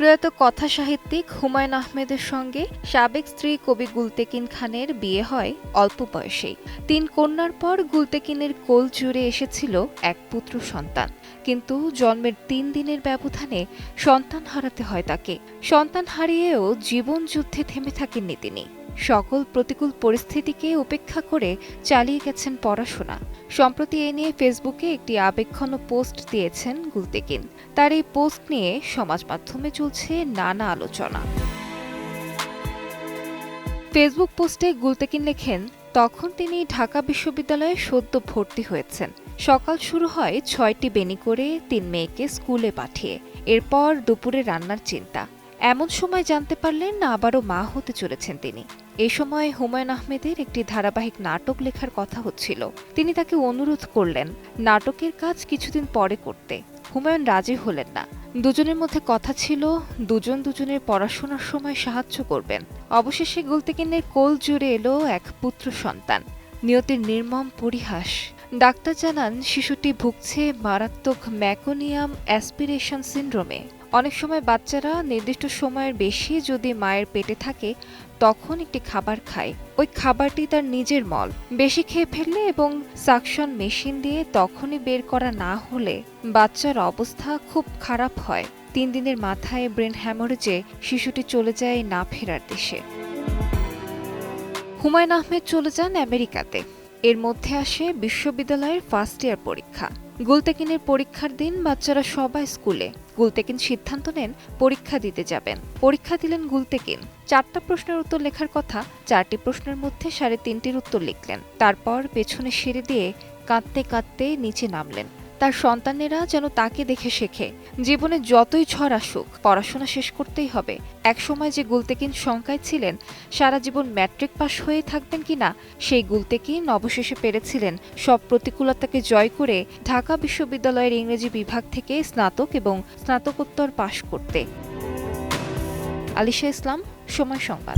প্রয়াত কথা সাহিত্যিক হুমায়ুন আহমেদের সঙ্গে সাবেক স্ত্রী কবি গুলতেকিন খানের বিয়ে হয় অল্প বয়সেই তিন কন্যার পর গুলতেকিনের কোল জুড়ে এসেছিল এক পুত্র সন্তান। কিন্তু জন্মের তিন দিনের ব্যবধানে সন্তান হারাতে হয় তাকে। সন্তান হারিয়েও জীবন যুদ্ধে থেমে থাকেননি তিনি। সকল প্রতিকূল পরিস্থিতিকে উপেক্ষা করে চালিয়ে গেছেন পড়াশোনা। সম্প্রতি এ নিয়ে ফেসবুকে একটি আবেগঘন পোস্ট দিয়েছেন গুলতেকিন। তার এই পোস্ট নিয়ে সমাজ মাধ্যমে চলছে নানা আলোচনা। ফেসবুক পোস্টে গুলতেকিন লেখেন, তখন তিনি ঢাকা বিশ্ববিদ্যালয়ে সদ্য ভর্তি হয়েছেন। সকাল শুরু হয় ছয়টি বেনি করে তিন মেয়েকে স্কুলে পাঠিয়ে। এরপর দুপুরে রান্নার চিন্তা। এমন সময় জানতে পারলেন না আবারও মা হতে চলেছেন তিনি। এ সময় হুমায়ুন আহমেদের একটি ধারাবাহিক নাটক লেখার কথা হচ্ছিল। তিনি তাকে অনুরোধ করলেন নাটকের কাজ কিছুদিন পরে করতে। হুমায়ুন রাজি হলেন না। দুজনের মধ্যে কথা ছিল, দুজন দুজনের পড়াশোনার সময় সাহায্য করবেন। অবশেষে গুলতেকিনের কোল জুড়ে এলো এক পুত্র সন্তান, নিয়তির নির্মম পরিহাস। ডাক্তার জানান, শিশুটি ভুগছে মারাত্মক ম্যাকোনিয়াম অ্যাসপিরেশন সিন্ড্রোমে। অনেক সময় বাচ্চারা নির্দিষ্ট সময়ের বেশি যদি মায়ের পেটে থাকে, তখন একটি খাবার খায়। ওই খাবারটি তার নিজের মল। বেশি খেয়ে ফেললে এবং সাকশন মেশিন দিয়ে তখনই বের করা না হলে বাচ্চার অবস্থা খুব খারাপ হয়। তিন দিনের মাথায় ব্রেন হ্যামরেজে শিশুটি চলে যায় না ফেরার দেশে। হুমায়ুন আহমেদ চলে যান আমেরিকাতে। এর মধ্যে আসে বিশ্ববিদ্যালয়ের ফার্স্ট ইয়ার পরীক্ষা। গুলতেকিনের পরীক্ষার দিন বাচ্চারা সবাই স্কুলে। গুলতেকিন সিদ্ধান্ত নেন পরীক্ষা দিতে যাবেন। পরীক্ষা দিলেন গুলতেকিন। চারটা প্রশ্নের উত্তর লেখার কথা চারটি প্রশ্নের মধ্যে সাড়ে তিনটির উত্তর লিখলেন। তারপর পেছনে সেরে দিয়ে কাঁদতে কাঁদতে নিচে নামলেন। তার সন্তানেরা যেন তাকে দেখে শেখে। জীবনে যতই ঝড় আসুক, পড়াশোনা শেষ করতেই হবে। একসময় যে গুলতেকিন শঙ্কায় ছিলেন, সারা জীবন ম্যাট্রিক পাশ হয়ে থাকবেন কিনা, সেই গুলতেকিন অবশেষে পেরেছিলেন সব প্রতিকূলতাকে জয় করে ঢাকা বিশ্ববিদ্যালয়ের ইংরেজি বিভাগ থেকে স্নাতক এবং স্নাতকোত্তর পাশ করতে। আলিশা ইসলাম, সময় সংবাদ।